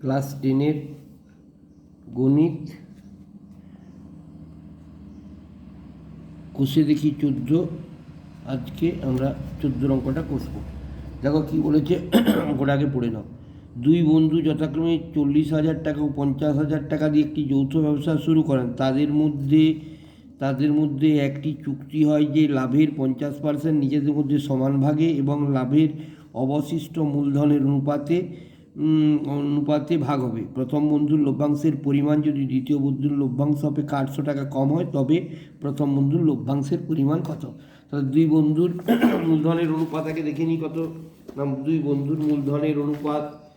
Class টেনের গণিত, কষে দেখি চোদ্দ, আজকে আমরা চোদ্দ অঙ্কটা কষবো দেখো কি বলেছে, অঙ্কটা আগে পড়ে নাও। দুই বন্ধু যথাক্রমে চল্লিশ হাজার টাকা ও পঞ্চাশ হাজার টাকা দিয়ে একটি যৌথ ব্যবসা শুরু করেন। তাদের মধ্যে তাদের মধ্যে একটি চুক্তি হয় যে লাভের পঞ্চাশ পার্সেন্ট নিজেদের মধ্যে সমান ভাগে এবং লাভের অবশিষ্ট মূলধনের অনুপাতে অনুপাতে ভাগ হবে। প্রথম বন্ধুর লভ্যাংশের পরিমাণ যদি দ্বিতীয় বন্ধুর লভ্যাংশ অপেক্ষা আটশো টাকা কম হয়, তবে প্রথম বন্ধুর লভ্যাংশের পরিমাণ কত? তাহলে দুই বন্ধুর মূলধনের অনুপাত আগে দেখে নিই কত। না দুই বন্ধুর মূলধনের অনুপাত।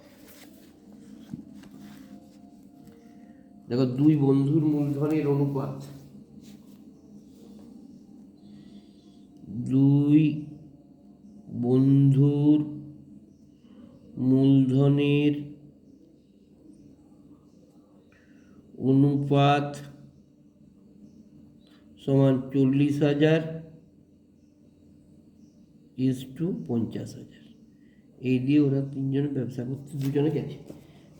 দেখো, দুই বন্ধুর মূলধনের অনুপাত। দুই বন্ধুর মূলধনের অনুপাত সমান চল্লিশ হাজার ইস টু পঞ্চাশ হাজার। এই দিয়ে ওরা তিনজনে ব্যবসা করতে দুজনে গেছে।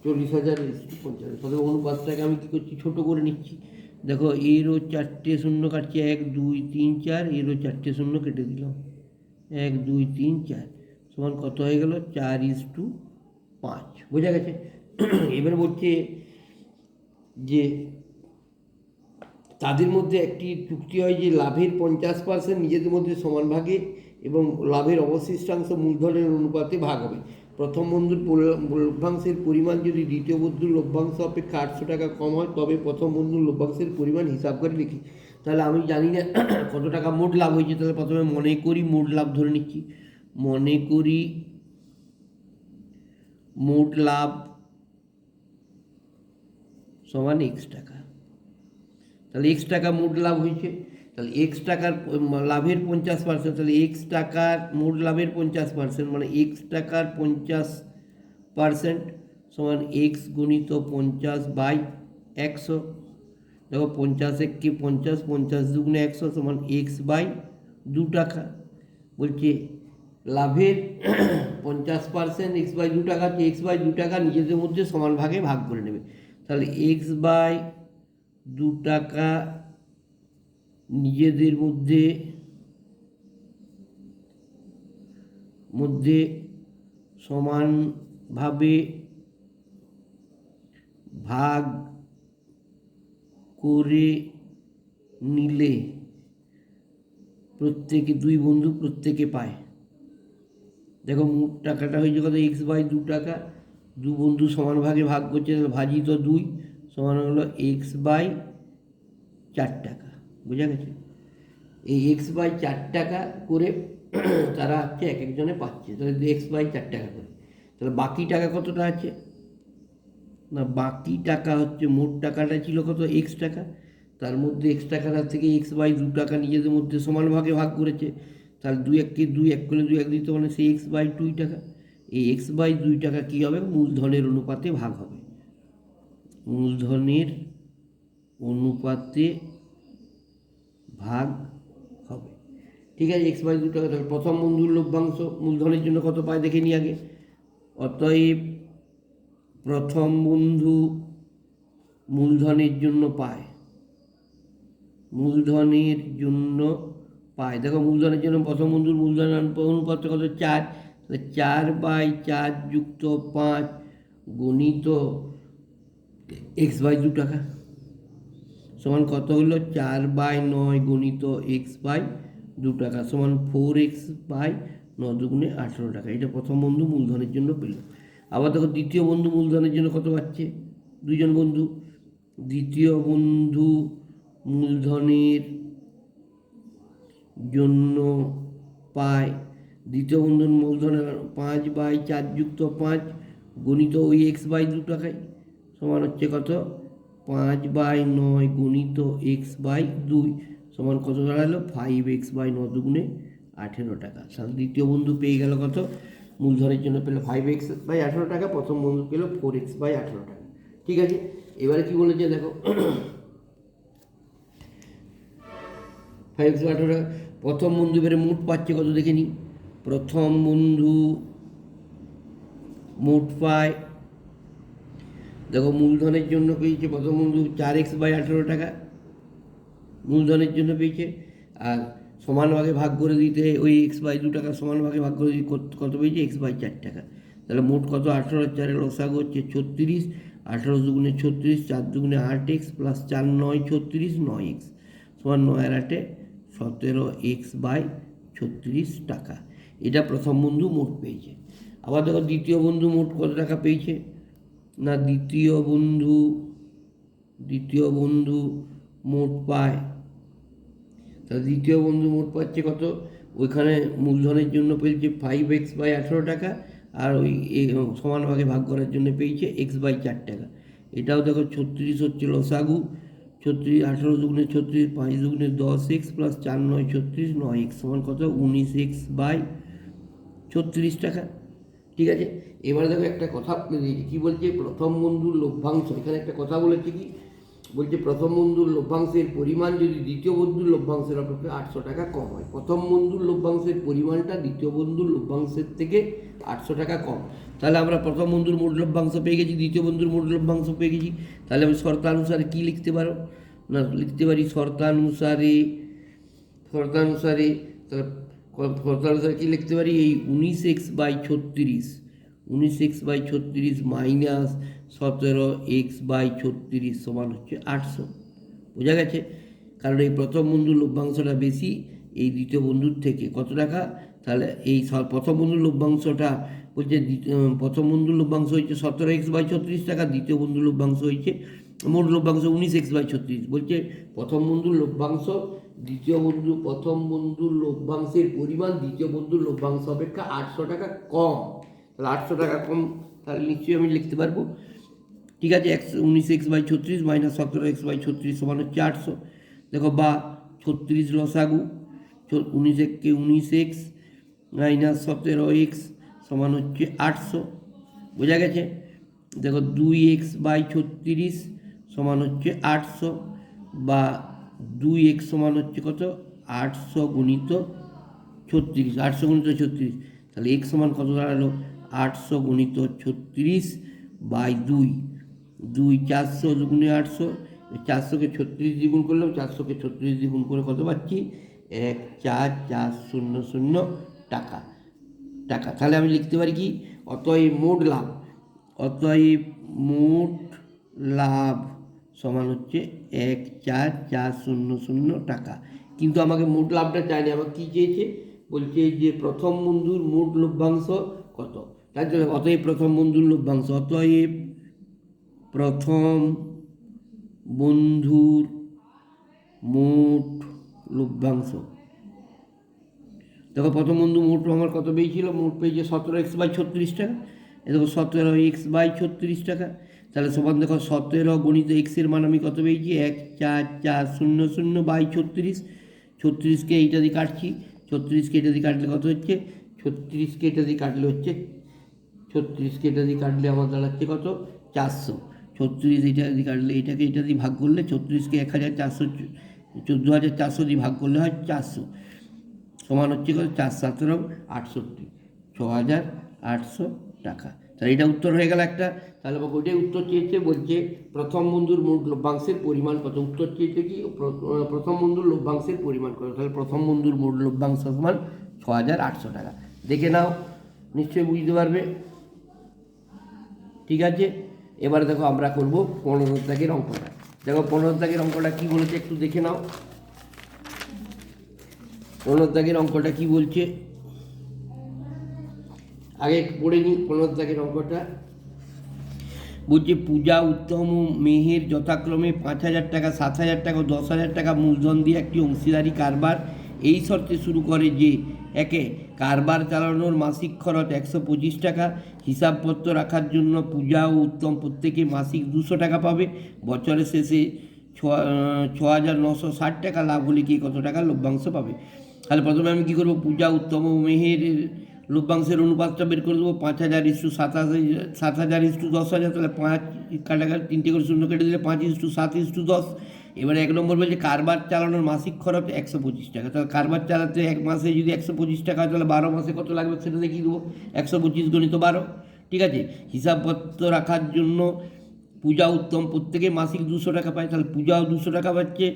চল্লিশ হাজার ইস টু পঞ্চাশ হাজার। তবে অনুপাতটাকে আমি কী করছি? ছোটো করে নিচ্ছি। দেখো এরও চারটে শূন্য কাটছি, এক, দুই, তিন, চার। এরও চারটে শূন্য কেটে দিলাম। এক, দুই, তিন, চার। সমান কত হয়ে গেল? চার ইস টু পাঁচ। বোঝা গেছে? এবার বলছে যে তাদের মধ্যে একটি চুক্তি হয় যে লাভের পঞ্চাশ পার্সেন্ট নিজেদের মধ্যে সমান ভাগে এবং লাভের অবশিষ্টাংশ মূলধনের অনুপাতে ভাগ হবে। প্রথম বন্ধুর লভ্যাংশের পরিমাণ যদি দ্বিতীয় বন্ধুর লভ্যাংশ অপেক্ষা আটশো টাকা কম হয়, তবে প্রথম বন্ধুর লভ্যাংশের পরিমাণ হিসাব করে লিখি। তাহলে আমি জানি না কত টাকা মোট লাভ হয়েছে, তাহলে প্রথমে মনে করি মোট লাভ ধরে নিচ্ছি। মনে করি মোট লাভ সমান এক্স টাকা তাহলে এক্স টাকা মোট লাভ হয়েছে তাহলে এক্স টাকার প- লাভের পঞ্চাশ পার্সেন্ট তাহলে এক্স টাকার মোট লাভের পঞ্চাশ পার্সেন্ট মানে এক্স টাকার পঞ্চাশ পার্সেন্ট সমান এক্স গুণিত পঞ্চাশ বাই একশো দেখো পঞ্চাশ এককে পঞ্চাশ পঞ্চাশ দুগুণে একশো সমান এক্স বাই দু টাকা বলছে লাভের পঞ্চাশ পার্সেন্ট এক্স বাই দু টাকা হচ্ছে এক্স বাই দু টাকা নিজেদের মধ্যে সমান ভাগে ভাগ করে নেবে। তাহলে এক্স বাই দু টাকা নিজেদের মধ্যে মধ্যে সমানভাবে ভাগ করে নিলে প্রত্যেকে দুই বন্ধু প্রত্যেকে পায়। দেখো মোট টাকাটা হয়েছে কত? এক্স বাই দু টাকা। দু বন্ধু সমান ভাগে ভাগ করছে, তাহলে ভাজি তো দুই, সমান হলো এক্স বাই চার টাকা। বোঝা গেছে? এই এক্স বাই চার টাকা করে তারা হচ্ছে এক একজনে পাচ্ছে। তাহলে এক্স বাই চার টাকা করে। তাহলে বাকি টাকা কতটা আছে? না, বাকি টাকা হচ্ছে, মোট টাকাটা ছিল কত? এক্স টাকা। তার মধ্যে এক্স টাকাটা থেকে এক্স বাই দু টাকা নিজেদের মধ্যে সমান ভাগে ভাগ করেছে। তাহলে দুই এককে দুই এক করে দুই এক দিতে মানে সেই এক্স বাই দুই টাকা? এই এক্স বাই দুই টাকা কী হবে? মূলধনের অনুপাতে ভাগ হবে। মূলধনের অনুপাতে ভাগ হবে। ঠিক আছে এক্স বাই দু টাকা তাহলে প্রথম বন্ধুর লভ্যাংশ মূলধনের জন্য কত পায় দেখে নিই আগে। অতএব প্রথম বন্ধু মূলধনের জন্য পায়। মূলধনের জন্য পায় দেখো মূলধনের জন্য প্রথম বন্ধুর মূলধন অনুপাত কত? চার। তাহলে চার বাই চার যুক্ত পাঁচ গণিত এক্স বাই দু টাকা। সমান কত হলো? চার বাই নয় গণিত এক্স বাই দু টাকা। সমান ফোর এক্স বাই ন দুগুণে আঠেরো টাকা। এটা প্রথম বন্ধু মূলধনের জন্য পেল। আবার দেখো দ্বিতীয় বন্ধু মূলধনের জন্য কত পাচ্ছে? দুইজন বন্ধু। দ্বিতীয় বন্ধু মূলধনের জন্য পায়। দ্বিতীয় বন্ধুর মূলধনের পাঁচ বাই চার যুক্ত পাঁচ গণিত ওই এক্স বাই দু টাকায় সমান হচ্ছে কত? পাঁচ বাই নয় গণিত এক্স বাই দুই সমান কত দাঁড়াল? ফাইভ এক্স বাই ন দুগুণে আঠেরো টাকা। তাহলে দ্বিতীয় বন্ধু পেয়ে গেল কত? মূলধনের জন্য পেল ফাইভ এক্স বাই আঠেরো টাকা, প্রথম বন্ধু পেল ফোর এক্স বাই আঠেরো টাকা। ঠিক আছে? এবারে কি বলেছে দেখো? ফাইভ বাই আঠেরো প্রথম বন্ধু এবারে মোট পাচ্ছে কত দেখে নিই। প্রথম বন্ধু মোট পায়, দেখো মূলধনের জন্য পেয়েছে প্রথম বন্ধু চার এক্স বাই আঠেরো টাকা। মূলধনের জন্য পেয়েছে, আর সমান ভাগে ভাগ করে দিতে ওই এক্স বাই দু টাকা সমান ভাগে ভাগ করে দিতে কত- কত পেয়েছে? এক্স বাই চার টাকা। তাহলে মোট কত? আঠেরো চারের লসাগু হচ্ছে ছত্রিশ, আঠেরো দুগুণে ছত্রিশ, চার দুগুণে আট এক্স, প্লাস চার নয়, ছত্রিশ, নয় এক্স, সমান নয় আর আটে সতেরো এক্স বাই ছত্রিশ টাকা। এটা প্রথম বন্ধু মোট পেয়েছে। আবার দেখো দ্বিতীয় বন্ধু মোট কত টাকা পেয়েছে? না, দ্বিতীয় বন্ধু দ্বিতীয় বন্ধু মোট পায়, তাহলে দ্বিতীয় বন্ধু মোট পাচ্ছে কত? ওইখানে মূলধনের জন্য পেয়েছে ফাইভ এক্স বাই আঠেরো টাকা, আর ওই এ, সমান ভাগে ভাগ করার জন্য পেয়েছে এক্স বাই চার টাকা। এটাও দেখো ছত্রিশ হচ্ছে লসাগু ছত্রিশ, আঠেরো দুগুণে ছত্রিশ, পাঁচ দুগুণে দশ, এক্স প্লাস চার নয়, ছত্রিশ নয়, এক্স সমান কত? উনিশ এক্স বাই ছত্রিশ টাকা। ঠিক আছে? এবারে দেখো একটা কথা দিয়েছি। কী বলছে? প্রথম বন্ধুর লভ্যাংশ। এখানে একটা কথা বলেছে কি? বলছে প্রথম বন্ধুর লভ্যাংশের পরিমাণ যদি দ্বিতীয় বন্ধুর লভ্যাংশের অপেক্ষা আটশো টাকা কম হয়, প্রথম বন্ধুর লভ্যাংশের পরিমাণটা দ্বিতীয় বন্ধুর লভ্যাংশের থেকে আটশো টাকা কম। তাহলে আমরা প্রথম বন্ধুর মোট লভ্যাংশ পেয়ে গেছি, দ্বিতীয় বন্ধুর মোট লভ্যাংশ পেয়ে গেছি। তাহলে আমি শর্তানুসারে কী লিখতে পারো? না, লিখতে পারি শর্তানুসারে শর্তানুসারে তাহলে শর্তানুসারে কী লিখতে পারি? এই উনিশ এক্স বাই ছত্রিশ, উনিশ এক্স বাই ছত্রিশ মাইনাস সতেরো এক্স বাই ছত্রিশ সমান হচ্ছে আটশো। বোঝা গেছে? কারণ এই প্রথম বন্ধুর লভ্যাংশটা বেশি, এই দ্বিতীয় বন্ধুর থেকে কত টাকা? তাহলে এই প্রথম বন্ধুর লভ্যাংশটা বলছে দ্বিতীয়- প্রথম বন্ধু লভ্যাংশ হয়েছে সতেরো এক্স বাই ছত্রিশ টাকা, দ্বিতীয় বন্ধুর লভ্যাংশ হয়েছে, মোট লভ্যাংশ উনিশ এক্স বাই ছত্রিশ। বলছে, প্রথম বন্ধুর লভ্যাংশ, দ্বিতীয় বন্ধু, প্রথম বন্ধুর লভ্যাংশের পরিমাণ, দ্বিতীয় বন্ধুর লভ্যাংশ অপেক্ষা আটশো টাকা কম। তাহলে আটশো টাকা কম, তাহলে নিশ্চয়ই আমি লিখতে পারব। ঠিক আছে একশো উনিশ এক্স বাই ছত্রিশ মাইনাস সতেরো এক্স বাই ছত্রিশ সমান হচ্ছে আটশো। দেখো, বা ছত্রিশ লসাগু উনিশ এককে উনিশ এক্স মাইনাস সতেরো এক্স সমান হচ্ছে আটশো। বোঝা গেছে? দেখো দুই এক্স বাই ছত্রিশ সমান হচ্ছে আটশো বা দুই এক্স সমান হচ্ছে কত? আটশো গুণিত ছত্রিশ। আটশো গুণিত ছত্রিশ। তাহলে এক্স সমান কত দাঁড়াল? আটশো গুণিত ছত্রিশ বাই দুই। দুই চারশো দুগুণে আটশো। চারশোকে ছত্রিশ দ্বিগুণ করলেও চারশোকে ছত্রিশ দ্বিগুণ করে কত পাচ্ছি? এক চার চার শূন্য শূন্য টাকা। টাকা। তাহলে আমি লিখতে পারি কি? অতএব মোট লাভ, অতএব মোট লাভ সমান হচ্ছে এক চার চার শূন্য শূন্য টাকা। কিন্তু আমাকে মোট লাভটা চায়নি আমাকে কী চেয়েছে? বলছে যে প্রথম বন্ধুর মোট লভ্যাংশ কত? তার জন্য অতএব প্রথম বন্ধুর লভ্যাংশ, অতএব প্রথম বন্ধুর মোট লভ্যাংশ দেখো প্রথম বন্ধু মোট আমার কত পেয়েছিল মোট পেয়েছে সতেরো এক্স বাই ছত্রিশ টাকা। এ দেখো সতেরো এক্স বাই ছত্রিশ টাকা। তাহলে সমান দেখো সতেরো গণিত এক্সের মান আমি কত পেয়েছি? এক, চার চার, শূন্য শূন্য বাই ছত্রিশ। ছত্রিশকে এইটা দিয়ে কাটছি। ছত্রিশকে এটা দিয়ে কাটলে কত হচ্ছে? ছত্রিশকে এটা দিয়ে কাটলে হচ্ছে? ছত্রিশকে এটা দিয়ে কাটলে আমার দাঁড়াচ্ছে কত? চারশো। ছত্রিশ এটা দিয়ে কাটলে এটাকে এটা দিয়ে ভাগ করলে ছত্রিশকে এক হাজার চারশো চোদ্দ হাজার চারশো দিয়ে ভাগ করলে হয় চারশো। সমান হচ্ছে কত? চার সতেরো আটষট্টি। ছ হাজার আটশো টাকা। তাহলে এটা উত্তর হয়ে গেল একটা। তাহলে ওইটাই উত্তর চেয়েছে, বলছে প্রথম বন্ধুর মোট লভ্যাংশের পরিমাণ কত? উত্তর চেয়েছে কি? প্র- প্রথম বন্ধুর লভ্যাংশের পরিমাণ কত? তাহলে প্রথম বন্ধুর মোট লভ্যাংশ সমান ছ হাজার আটশো টাকা। দেখে নাও, নিশ্চয়ই বুঝতে পারবে। ঠিক আছে? এবার দেখো আমরা করব পনেরো দাগের অঙ্কটা। দেখো পনেরো দাগের অঙ্কটা কী বলেছে একটু দেখে নাও। পনেরো অঙ্কটা কি বলছে? আগে পড়ে নিই পনেরো অঙ্কটা। বলছে, পূজা, উত্তম, মেহের যথাক্রমে পাঁচ হাজার টাকা, সাত হাজার টাকা দশ হাজার টাকা মূলধন দিয়ে একটি অংশীদারি কারবার। এই শর্তে শুরু করে যে, একে কারবার চালানোর মাসিক খরচ একশো পঁচিশ টাকা, হিসাবপত্র রাখার জন্য পূজা ও উত্তম প্রত্যেকে মাসিক দুশো টাকা পাবে। বছরের শেষে ছ ছ হাজার নশো ষাট টাকা, লাভ হলে কি কত টাকা, লভ্যাংশ পাবে? তাহলে প্রথমে আমি কী করব? পূজা, উত্তম, মেহের, লভ্যাংশের অনুপাতটা বের করে দেবো, পাঁচ হাজার ইস্টু সাত হাজার সাত হাজার ইস্টু দশ হাজার, তাহলে পাঁচ কাটাকাটি, তিনটে করে শূন্য কেটে দিলে পাঁচ ইস্টু সাত ইস্টু দশ। এবারে এক নম্বর বলছে কারবার চালানোর মাসিক খরচ একশো পঁচিশ টাকা। তাহলে কারবার চালাতে এক মাসে যদি একশো পঁচিশ টাকা হয়, তাহলে বারো মাসে কত লাগবে? সেটা দেখিয়ে দেবো। একশো পঁচিশ গণিত বারো। ঠিক আছে? হিসাবপত্র রাখার জন্য পূজা, উত্তম প্রত্যেকে মাসিক দুশো টাকা পায়। তাহলে পূজাও দুশো টাকা পাচ্ছে।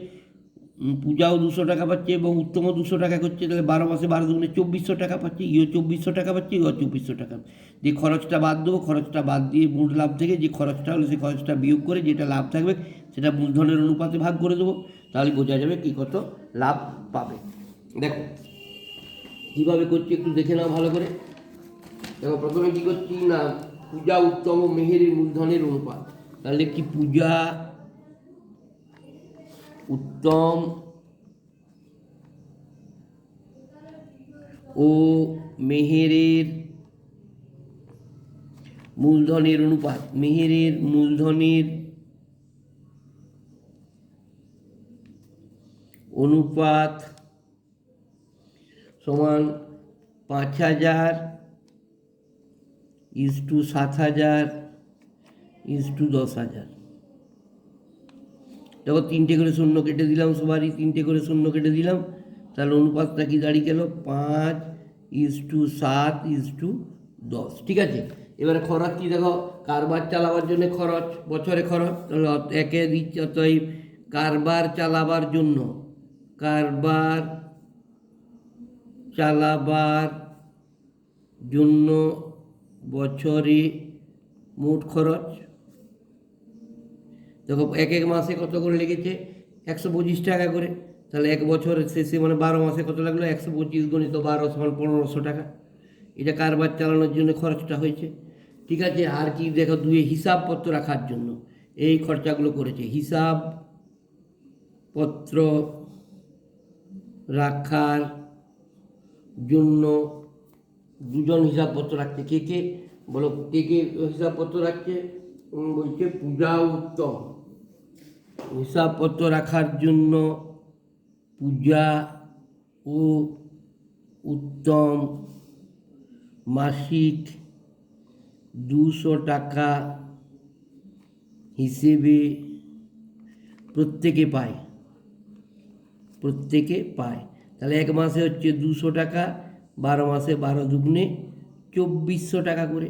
পূজাও দুশো টাকা পাচ্ছে এবং উত্তমও দুশো টাকা করছে, তাহলে বারো মাসে বারো দুগুণে চব্বিশশো টাকা পাচ্ছে, ইও চব্বিশশো টাকা পাচ্ছে, ইও চব্বিশশো টাকা। যে খরচটা বাদ দেবো, খরচটা বাদ দিয়ে মূল লাভ থেকে যে খরচটা হলো সেই খরচটা বিয়োগ করে যেটা লাভ থাকবে, সেটা মূলধনের অনুপাতে ভাগ করে দেবো, তাহলে বোঝা যাবে কী কত লাভ পাবে। দেখো, কীভাবে করছি একটু দেখে নাও ভালো করে। দেখো, প্রথমে কী করছি না, পূজা উত্তম মেহেরের মূলধনের অনুপাত। তাহলে কি পূজা উত্তম ও মেহেরের মূলধনের অনুপাত, মেহেরের মূলধনের অনুপাত সমান পাঁচ হাজার ইজ টু সাত হাজার ইজ টু দশ হাজার। দেখো তিনটে করে শূন্য কেটে দিলাম সবারই, তিনটে করে শূন্য কেটে দিলাম। তাহলে অনুপাতটা কি দাঁড়িয়ে গেল? পাঁচ ইস টু সাত ইস টু দশ, ঠিক আছে? এবারে খরচ কি দেখো? কারবার চালাবার জন্য খরচ, বছরে খরচ, তাহলে একে দিচ্ছে অতএব কারবার চালাবার জন্য, কারবার চালাবার জন্য বছরে মোট খরচ দেখো এক এক মাসে কত করে লেগেছে? একশো পঁচিশ টাকা করে। তাহলে এক বছরের শেষে মানে বারো মাসে কত লাগল? একশো পঁচিশ গণিত বারো সমান পনেরোশো টাকা। এটা কারবার চালানোর জন্য খরচটা হয়েছে। ঠিক আছে? আর কি দেখো দুয়ে হিসাবপত্র রাখার জন্য। এই খরচাগুলো করেছে। হিসাব পত্র রাখার জন্য দুজন হিসাবপত্র রাখছে। কে কে? বলো, কে কে হিসাবপত্র রাখছে? বলছে পূজা উত্তম। হিসাবপত্র রাখার জন্য পূজা ও উত্তম মাসিক দুশো টাকা হিসেবে প্রত্যেকে পায়। প্রত্যেকে পায়। তাহলে এক মাসে হচ্ছে দুশো টাকা, বারো মাসে বারো দুগুণে চব্বিশশো টাকা করে।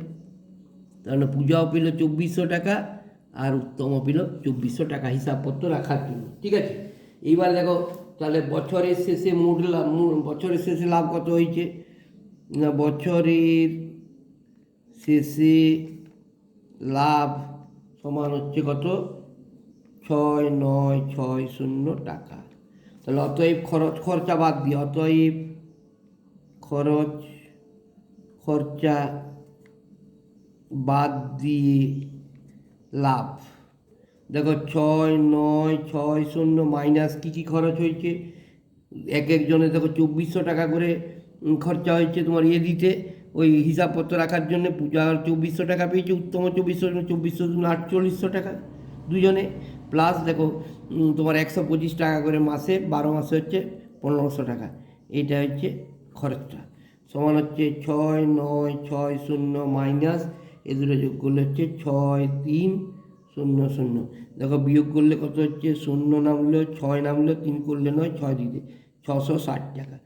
তাহলে পূজাও পেল চব্বিশশো টাকা আর উত্তম পেল চব্বিশশো টাকা হিসাবপত্র রাখার জন্য, ঠিক আছে? এইবার দেখো, তাহলে বছরের শেষে মোট লাভ বছরের শেষে লাভ কত হয়েছে? না, বছরের শেষে লাভ সমান হচ্ছে কত? ছয় নয় ছয় শূন্য টাকা। তাহলে অতএব খরচ, খরচা বাদ দিয়ে, অতএব খরচ, খরচা বাদ দিয়ে লাভ। দেখো ছয়, নয়, ছয়, শূন্য, মাইনাস কী কী খরচ হয়েছে? এক একজনে দেখো চব্বিশশো টাকা করে খরচা হয়েছে তোমার ইয়ে দিতে, ওই হিসাবপত্র রাখার জন্য পূজা চব্বিশশো টাকা পেয়েছে, উত্তম চব্বিশশো চব্বিশশো আটচল্লিশশো টাকা দুজনে। প্লাস দেখো তোমার একশো পঁচিশ টাকা করে মাসে, বারো মাসে হচ্ছে পনেরোশো টাকা। এইটা হচ্ছে খরচটা। সমান হচ্ছে ছয়, নয়, ছয়, শূন্য, মাইনাস এ দুটো যোগ করলে হচ্ছে ছয় তিন শূন্য শূন্য। দেখো বিয়োগ করলে কত হচ্ছে? শূন্য নামলো ছয় নামলো তিন করলে নয়, ছয় দিতে ছশো ষাট টাকা।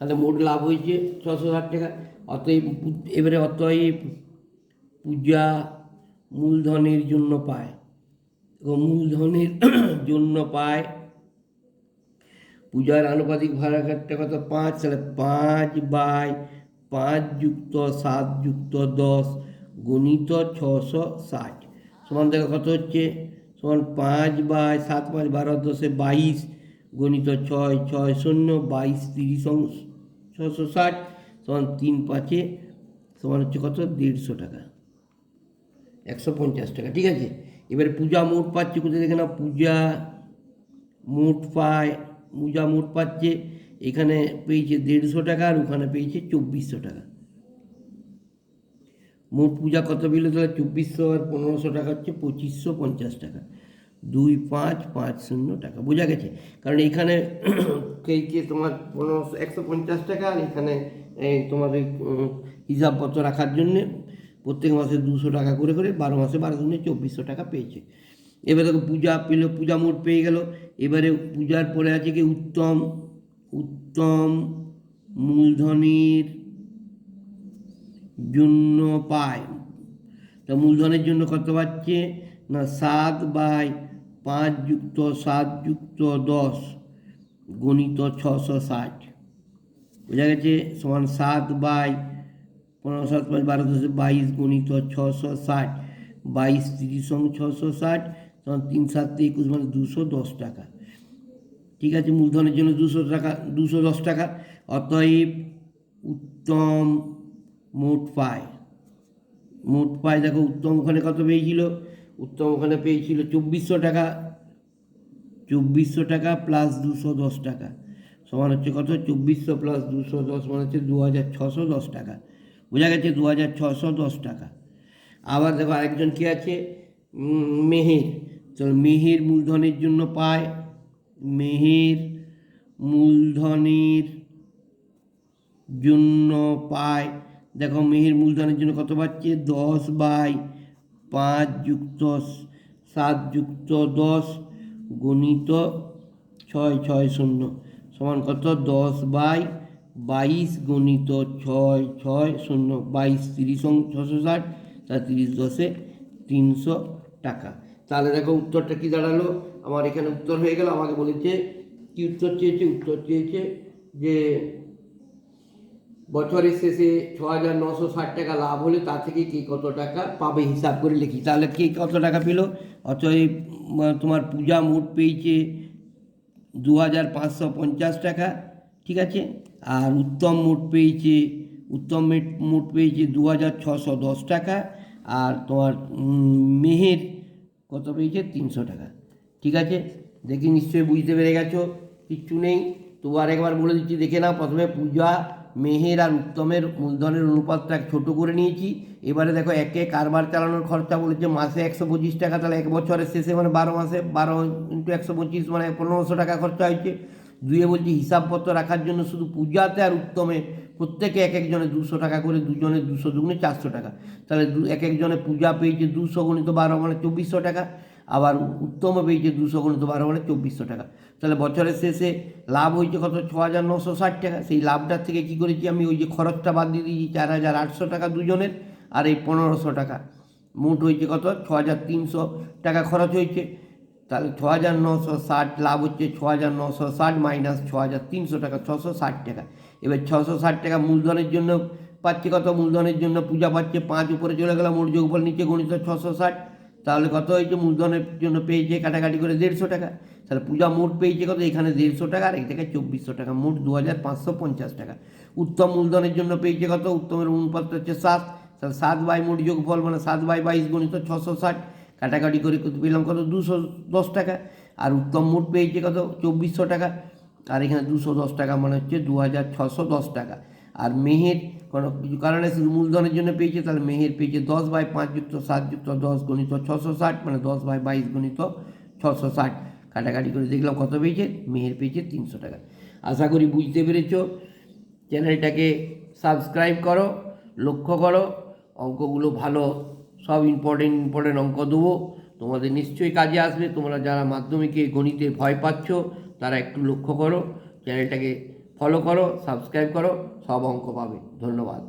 তাহলে মোট লাভ হয়েছে ছশো ষাট টাকা। অতএব এবারে অতএব পূজা মূলধনের জন্য পায়। মূলধনের জন্য পায়। পূজার আনুপাতিক ভাড়াঘাটটা কত? পাঁচ, তাহলে পাঁচ বাই পাঁচ যুক্ত সাত যুক্ত দশ। গণিত ছশো ষাট। সমান দেখো কত হচ্ছে? সমান পাঁচ বাই সাত পাঁচ বারো দশে বাইশ গণিত ছয় ছয় শূন্য, বাইশ তিরিশ অংশ, ছশো ষাট। সমান তিন পাঁচে, সমান হচ্ছে কত? দেড়শো টাকা। একশো পঞ্চাশ টাকা, ঠিক আছে? এবারে পূজা মোট পাচ্ছে কোথায় দেখে না পূজা মোট পায়, পূজা মোট পাচ্ছে, এখানে পেয়েছে দেড়শো টাকা আর ওখানে পেয়েছে চব্বিশশো টাকা। মোট পূজা কত পেল তাহলে চব্বিশশো আর পনেরোশো টাকা হচ্ছে পঁচিশশো পঞ্চাশ টাকা। দুই পাঁচ পাঁচ শূন্য টাকা। বোঝা গেছে? কারণ এখানে কে কে তোমার পনেরোশো, একশো পঞ্চাশ টাকা আর এখানে তোমার ওই হিসাবপত্র রাখার জন্যে প্রত্যেক মাসে দুশো টাকা করে করে বারো মাসে বারো দিনে চব্বিশশো টাকা পেয়েছে। এবার দেখো, পূজা পেল, পূজা মোট পেয়ে গেল। এবারে পূজার পরে আছে কি? উত্তম উত্তম মূলধনের জন্য পায়। তা মূলধনের জন্য কত পাচ্ছে? না, সাত বাই পাঁচ যুক্ত সাত যুক্ত দশ গণিত ছশো ষাট। বোঝা গেছে? সমান সাত বাই পনেরো সাত পাঁচ বারো দশ বাইশ গণিত ছশো ষাট। বাইশ তিরিশ সঙ্গে ছশো ষাট তখন তিন সাত একুশ মানে দুশো দশ টাকা। ঠিক আছে, মূলধনের জন্য দুশো টাকা, দুশো দশ টাকা। অতএব উত্তম মোট পায় মোট পায় দেখো, উত্তম ওখানে কত পেয়েছিল? উত্তম ওখানে পেয়েছিল চব্বিশশো টাকা। চব্বিশশো টাকা প্লাস দুশো দশ টাকা। সমান হচ্ছে কত? চব্বিশশো প্লাস দুশো দশ মানে হচ্ছে দু হাজার ছশো দশ টাকা। বোঝা গেছে দু হাজার ছশো দশ টাকা। আবার দেখো আরেকজন কি আছে? মেহের। চলো মেহের মূলধনের জন্য পায় মেহের মূলধনের জন্য পায় দেখো মেহের মূলধনের জন্য কত পাচ্ছে? দশ বাই পাঁচ যুক্ত সাত যুক্ত দশ গণিত ছয় ছয় শূন্য। সমান কত? দশ বাই বাইশ গণিত ছয় ছয় শূন্য। বাইশ তিরিশ ছশো ষাট তা তিরিশ দশে তিনশো টাকা। তাহলে দেখো উত্তরটা কি দাঁড়াল? আমার এখানে উত্তর হয়ে গেল। আমাকে বলেছে, কি উত্তর চেয়েছে? উত্তর চেয়েছে যে বছরের শেষে ছ হাজার নশো ষাট টাকা লাভ হলে তা থেকে কে কত টাকা পাবে হিসাব করে লিখি। তাহলে কে কত টাকা পেল? অতএব তোমার পূজা মোট পেয়েছে দু হাজার পাঁচশো পঞ্চাশ টাকা, ঠিক আছে? আর উত্তম মোট পেয়েছে, উত্তম মোট পেয়েছে দু হাজার ছশো দশ টাকা, আর তোমার মেহের কত পেয়েছে? তিনশো টাকা, ঠিক আছে? দেখি নিশ্চয়ই বুঝতে পেরে গেছো, কিচ্ছু নেই। তো আরেকবার বলে দিচ্ছি, দেখে নাও, প্রথমে পূজা মেহের আর উত্তমের মূলধনের অনুপাতটা ছোট করে নিয়েছি। এবারে দেখো একে কারবার চালানোর খরচা বলেছে, মাসে একশো পঁচিশ টাকা, তাহলে এক বছরের শেষে মানে বারো মাসে বারো ইন্টু একশো পঁচিশ মানে পনেরোশো টাকা খরচা হয়েছে। দুয়ে বলছি হিসাবপত্র রাখার জন্য শুধু পূজাতে আর উত্তমে প্রত্যেকে এক একজনে দুশো টাকা করে, দুজনে দুশো দুগুণে চারশো টাকা। তাহলে এক একজনে পূজা পেয়েছে দুশো গণিত বারো মানে চব্বিশশো টাকা। আবার উত্তমও পেয়েছে দুশো গণিত বারো মানে চব্বিশশো টাকা। তাহলে বছরের শেষে লাভ হয়েছে কত? ছ হাজার নশো ষাট টাকা। সেই লাভটার থেকে কী করেছি আমি? ওই যে খরচটা বাদ দিয়ে দিয়েছি চার হাজার আটশো টাকা দুজনের আর এই পনেরোশো টাকা। মোট হয়েছে কত? ছ হাজার তিনশো টাকা খরচ হয়েছে। তাহলে ছ হাজার নশো ষাট লাভ হচ্ছে ছ হাজার নশো ষাট মাইনাস ছ হাজার তিনশো টাকা, ছশো ষাট টাকা। এবার ছশো ষাট টাকা মূলধনের জন্য পাচ্ছে কত? মূলধনের জন্য পূজা পাচ্ছে, পাঁচ উপরে চলে গেলাম মোট যোগফল নিচে গণিত ছশো ষাট। তাহলে কত হয়েছে? মূলধনের জন্য পেয়েছে কাটাকাটি করে দেড়শো টাকা। তাহলে পূজা মোট পেয়েছে কত? এখানে দেড়শো টাকা, আর এক জায়গায় চব্বিশশো টাকা। মোট দু হাজার পাঁচশো পঞ্চাশ টাকা। উত্তম মূলধনের জন্য পেয়েছে কত? উত্তমের অনুপাত হচ্ছে সাত। তাহলে সাত বাই মোট যোগফল মানে সাত বাই বাইশ গণিত ছশো ষাট। কাটাকাটি করে পেলাম কত? দুশো দশ টাকা। আর উত্তম মোট পেয়েছে কত? চব্বিশশো টাকা। আর এখানে দুশো দশ টাকা মানে হচ্ছে দু হাজার ছশো দশ টাকা। আর মেহের কোনো কিছু কারণে শুধু মূলধনের জন্য পেয়েছে, তাহলে মেহের পেয়েছে দশ বাই পাঁচ যুক্ত সাত যুক্ত দশ গণিত ছশো ষাট মানে দশ বাই বাইশ গণিত ছশো ষাট। কাটাকাটি করে দেখলাম কত পেয়েছে? মেহের পেয়েছে তিনশো টাকা। আশা করি বুঝতে পেরেছ। চ্যানেলটাকে সাবস্ক্রাইব করো, লক্ষ্য করো। অঙ্কগুলো ভালো, সব ইম্পর্টেন্ট ইম্পর্টেন্ট অঙ্ক দেবো। তোমাদের নিশ্চয়ই কাজে আসবে। তোমরা যারা মাধ্যমিকে গণিতে ভয় পাচ্ছ, তারা একটু লক্ষ্য করো। চ্যানেলটাকে ফলো করো সাবস্ক্রাইব করো সব অঙ্ক পাবে ধন্যবাদ